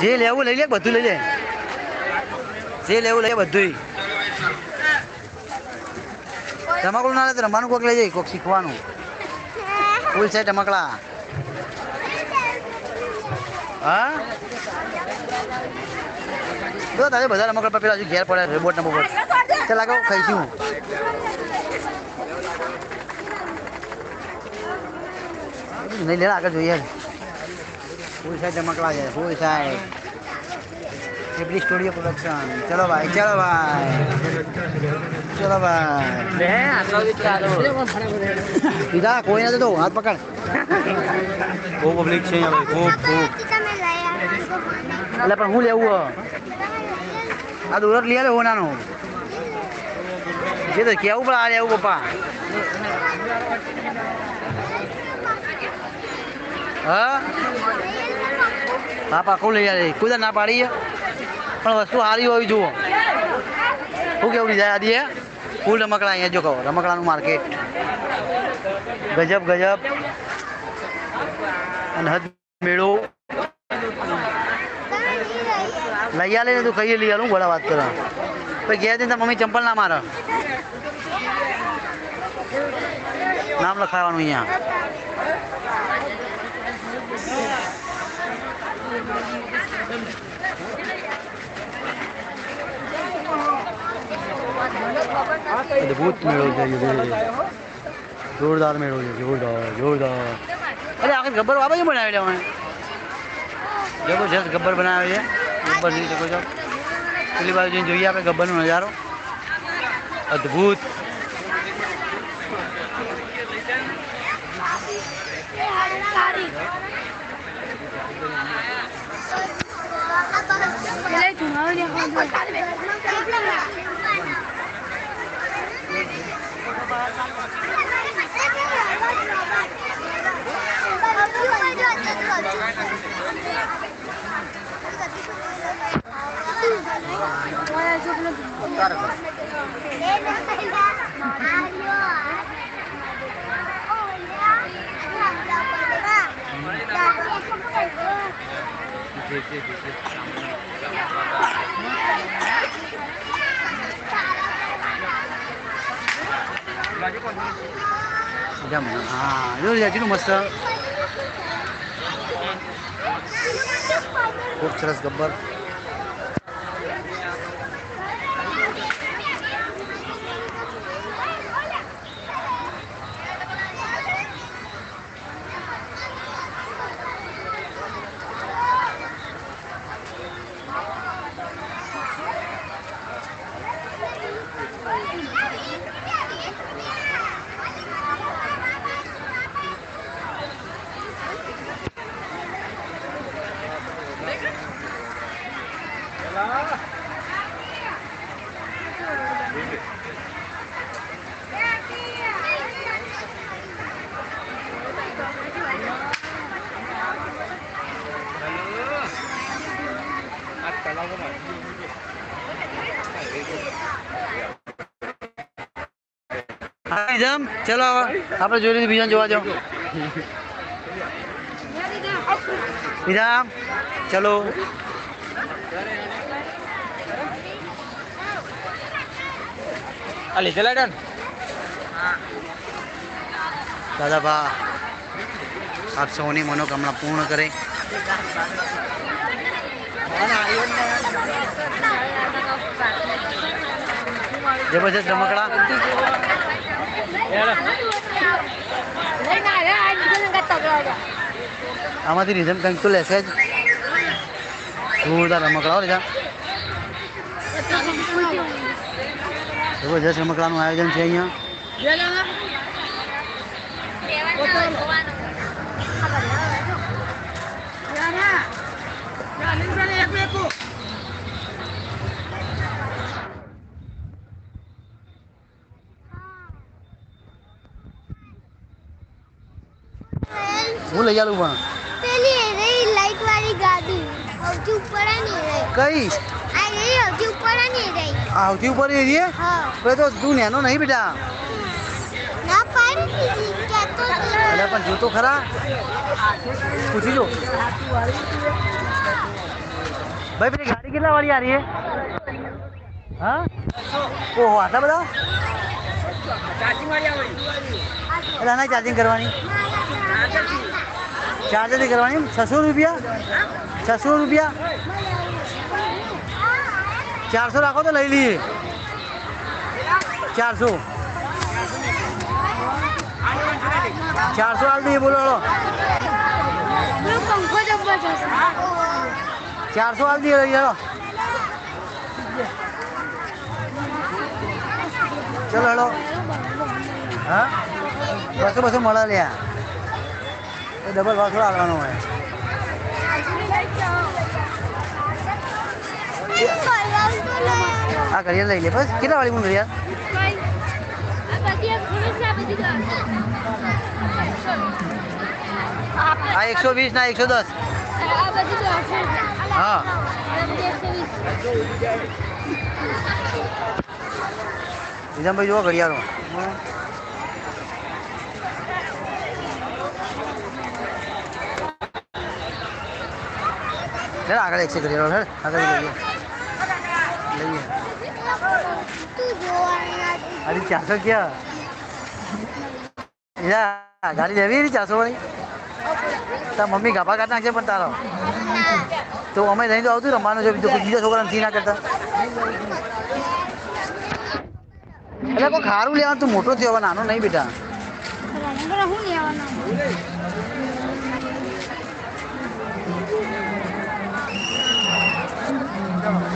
જે લેવું લઈ લે, બધું લઈ લે. જે લેવું લઈ લે બધું રમકડું ના લે તો રમવાનું કોક લઈ જાય, કોક શીખવાનું. ફૂલ છે રમકડા. હા? જો તારે બધા રમકડા પેલા હજુ ઘેર પડ્યા છે બોટ નંબર ચાલ આગળ ખાઈશું. નહીં લે આગળ જોઈએ. ફૂલ સાઈડ રમકડા છે ફૂલ સાઈડ એપડી સ્ટુડિયો પ્રોડક્શન ચલો ભાઈ ચલો ભાઈ ચલો ભાઈ પીધા કોઈ નથી તો હાથ પકડ બહુ પબ્લિક છે અહીંયા ભાઈ ખૂબ ખૂબ એટલે પણ હું લેવું હો આ દૂર લઈ આવે નાનો જે તો કેવું પણ આ લેવું પપ્પા હા? હા, પાકું લઈ આવે કોઈ ના પાડી પણ વસ્તુ સારી હોવી જુઓ. શું કેવું ડિઝાઇન આદિ હે ફૂલ રમકડા અહીંયા જો કહો, રમકડાનું માર્કેટ. ગજબ ગજબ. અને હદ મેળો. લઈ આલે ને તું કહીએ લઈ આલું ગોળા વાત કરો પછી ગયા ત્યાં મમ્મી ચંપલ ના મારે. નામ લખાવાનું અહીંયા. અદ્ભુત મેળો છે એ. જોરદાર મેળો છે જોરદાર જોરદાર અરે આખી ગબ્બર બાબા જ બનાવેલા અમે જબરજસ્ત ગબ્બર બનાવે છે ગબ્બર જોઈ શકો છો પેલી બાજુ જઈને જોઈએ આપણે ગબ્બરનો નજારો અદ્ભુત Sudah menang. Ah, lu lihat dulu હા જમ. ચલો આપણે જોઈ લીધું બીજાને જોવા જાઓ. બીજા ચલો. અલી ચલા ડન દાદા ભા આપ સૌની મનોકામના પૂર્ણ કરે. જબરજસ્ત રમકડા આમાંથી રીઝન કંઈક તો લેશે જ. જોરદાર રમકડાઓ લીધા જબરજસ્ત રમકડાનું આયોજન છે અહીંયા. હું લઈ આલું પણ પેલી એ રહી લાઈટ વાળી ગાડી સૌથી ઉપર ની રહી કઈ આ રહી સૌથી ઉપર ની રહી આવતી ઉપર એ રહીએ હા હવે તો તું નેનો નહીં બેટા ના પાડી દીધી કે તો અરે યાર પણ જો તો ખરા પૂછી જો ભાઈ પેલી ગાડી કેટલા વાળી આ રહી છે હા ઓહો આટલા બધા એટલે આના ચાર્જિંગ કરવાની चार्जर भी करवानी। छः सौ रुपया। छः सौ रुपया। चार सौ रखो तो ले लिए चार सौ। चार सौ आल बोलो लो चार सौ आल दिए चलो चलो। हेलो हाँ? बस बस मड़ा लिया એ ડબલ ભાવ થોડો આવવાનો હોય. આ ઘડિયાળ લઈ લે બસ. કેટલા વાળી હું ઘડિયાળ આ એકસો વીસ ના એકસો દસ. હા. નિઝામભાઈ, જુઓ ઘડિયાળો. લે આગળ એક સેકન્ડ હેડ આગળ લઈએ લઈએ અરે ચાસો ક્યાં યા ગાડી લેવી એની ચાસો વાળી તાર મમ્મી ગાભા કાઢ નાખશે પણ તારો તો અમે નહીં તો આવતું રમવાનું છે બીજું બીજા છોકરાને સી ના કરતા એટલે કોઈ ખારું લેવાનું તું મોટો થયો નાનો નહીં બેટા